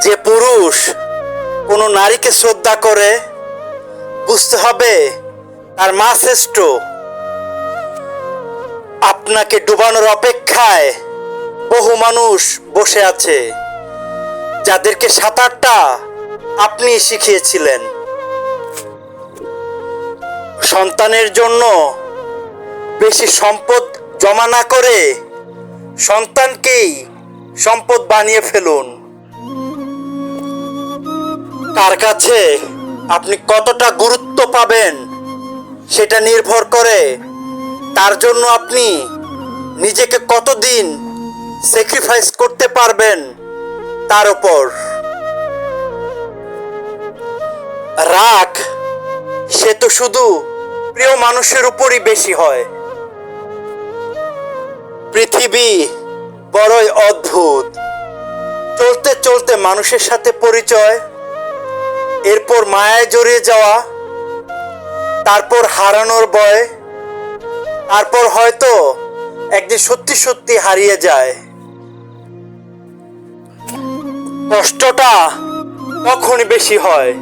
যে পুরুষ কোনো নারীকে শ্রদ্ধা করে বুঝতে হবে তার মা শ্রেষ্ঠ। আপনাকে ডুবানোর অপেক্ষায় বহু মানুষ বসে আছে, যাদেরকে সাঁতারটা আপনি শিখিয়েছিলেন। সন্তানের জন্য বেশি সম্পদ জমা না করে সন্তানকেই সম্পদ বানিয়ে ফেলুন। কার কাছে? আপনি কতটা গুরুত্ব পাবেন? সেটা নির্ভর করে। তার জন্য আপনি নিজেকে কতদিন স্যাক্রিফাইস করতে পারবেন তার উপর। রাগ, সে তো শুধু প্রিয় মানুষের উপরই বেশি হয়। পৃথিবী বড়ই অদ্ভুত। চলতে চলতে মানুষের সাথে পরিচয় এরপর মায়ায় জড়িয়ে যাওয়া, তারপর হারানোর ভয়, তারপর হয়তো একদিন সত্যি সত্যি হারিয়ে যায়। কষ্টটা তখনই বেশি হয়,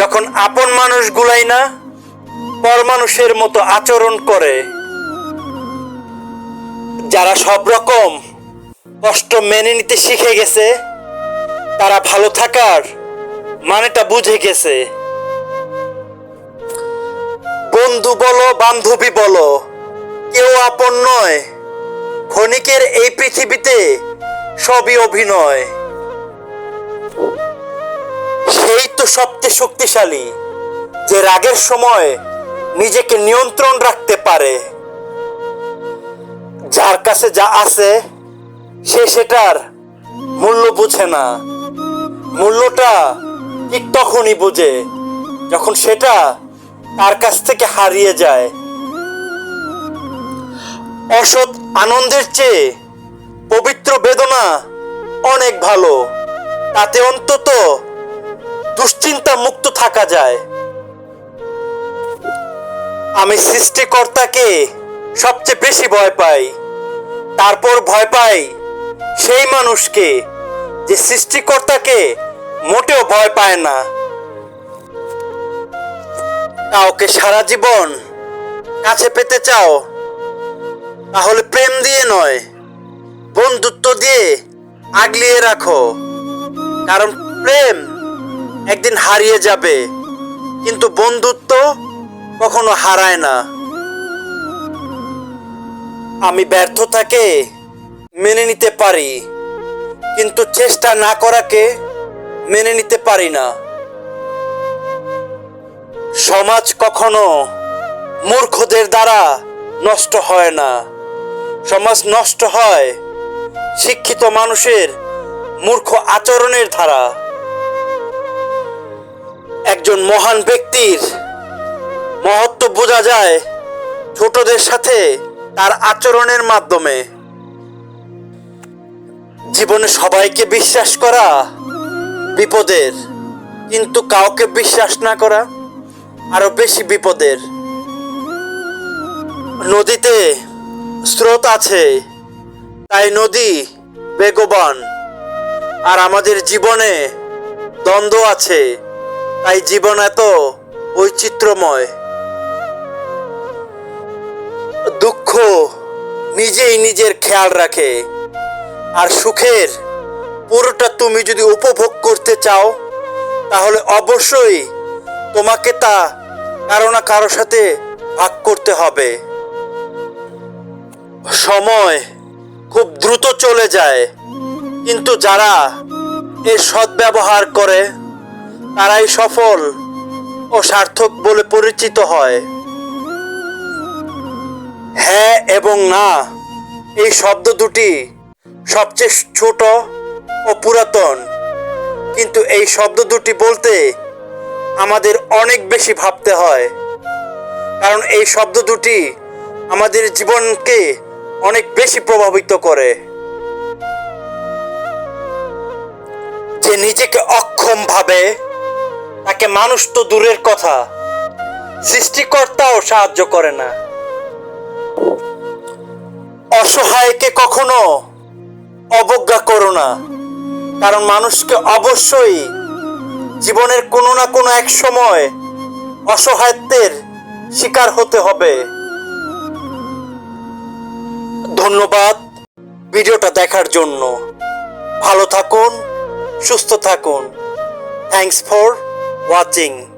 যখন আপন মানুষগুলাই না পর মানুষের মতো আচরণ করে। যারা সব রকম কষ্ট মেনে নিতে শিখে গেছে, তারা ভালো থাকার মানেটা বুঝে গেছে। বন্ধু বলো, বান্ধবী বলো, কেউ আপন নয়। ক্ষণিকের এই পৃথিবীতে সবই অভিনয়। সেই তো সবচেয়ে শক্তিশালী, যে রাগের সময় নিজেকে নিয়ন্ত্রণ রাখতে পারে। যার কাছে যা আছে, সে সেটার মূল্য বুঝে না। মূল্যটা ঠিক তখনই বুঝে যখন সেটা তার কাছ থেকে হারিয়ে যায়। অসৎ আনন্দের চেয়ে পবিত্র বেদনা অনেক ভালো, তাতে অন্তত দুশ্চিন্তা মুক্ত থাকা যায়। আমি সৃষ্টিকর্তাকে সবচেয়ে বেশি ভয় পাই, তারপর ভয় পাই সেই মানুষকে যে সৃষ্টিকর্তাকে মোটেও ভয় পায় না। কাউকে সারা জীবন কাছে পেতে চাও, তাহলে প্রেম দিয়ে নয়, বন্ধুত্ব দিয়ে আগলিয়ে রাখো। কারণ প্রেম একদিন হারিয়ে যাবে, কিন্তু বন্ধুত্ব কখনো হারায় না। আমি ব্যর্থতাকে মেনে নিতে পারি, কিন্তু চেষ্টা না করাকে মেনে নিতে পারি না। সমাজ কখনো মূর্খদের দ্বারা নষ্ট হয় না। সমাজ নষ্ট হয় শিক্ষিত মানুষের মূর্খ আচরণের ধারা একজন মহান ব্যক্তির মহত্ব বোঝা যায় ছোটদের সাথে তার আচরণের মাধ্যমে। জীবনে সবাইকে বিশ্বাস করা বিপদের। কিন্তু কাউকে বিশ্বাস না করা আরও বেশি বিপদের। নদীতে স্রোত আছে, তাই নদী বেগবান। আর আমাদের জীবনে দ্বন্দ্ব আছে, তাই জীবন এত বৈচিত্র্যময়। দুঃখ নিজেই নিজের খেয়াল রাখে, আর সুখের পুরোটা তুমি যদি উপভোগ করতে চাও, তাহলে অবশ্যই তোমাকে তা কারও না কারও সাথে ভাগ করতে হবে। সময় খুব দ্রুত চলে যায়, কিন্তু যারা এর সদ্ব্যবহার করে, তারাই সফল ও সার্থক বলে পরিচিত হয়। হ্যাঁ এবং না, এই শব্দ দুটি সবচেয়ে ছোট ও পুরাতন। কিন্তু এই শব্দ দুটি বলতে আমাদের অনেক বেশি ভাবতে হয়। কারণ এই শব্দ দুটি আমাদের জীবনকে অনেক বেশি প্রভাবিত করে। যে নিজেকে অক্ষম ভাবে, তাকে মানুষ তো দূরের কথা, সৃষ্টিকর্তাও সাহায্য করে না। অসহায়কে কখনো অবজ্ঞা করো না। কারণ মানুষকে অবশ্যই জীবনের কোনো না কোনো এক সময় অসহায়ত্বের শিকার হতে হবে। ধন্যবাদ ভিডিওটা দেখার জন্য। ভালো থাকুন, সুস্থ থাকুন। Thanks for watching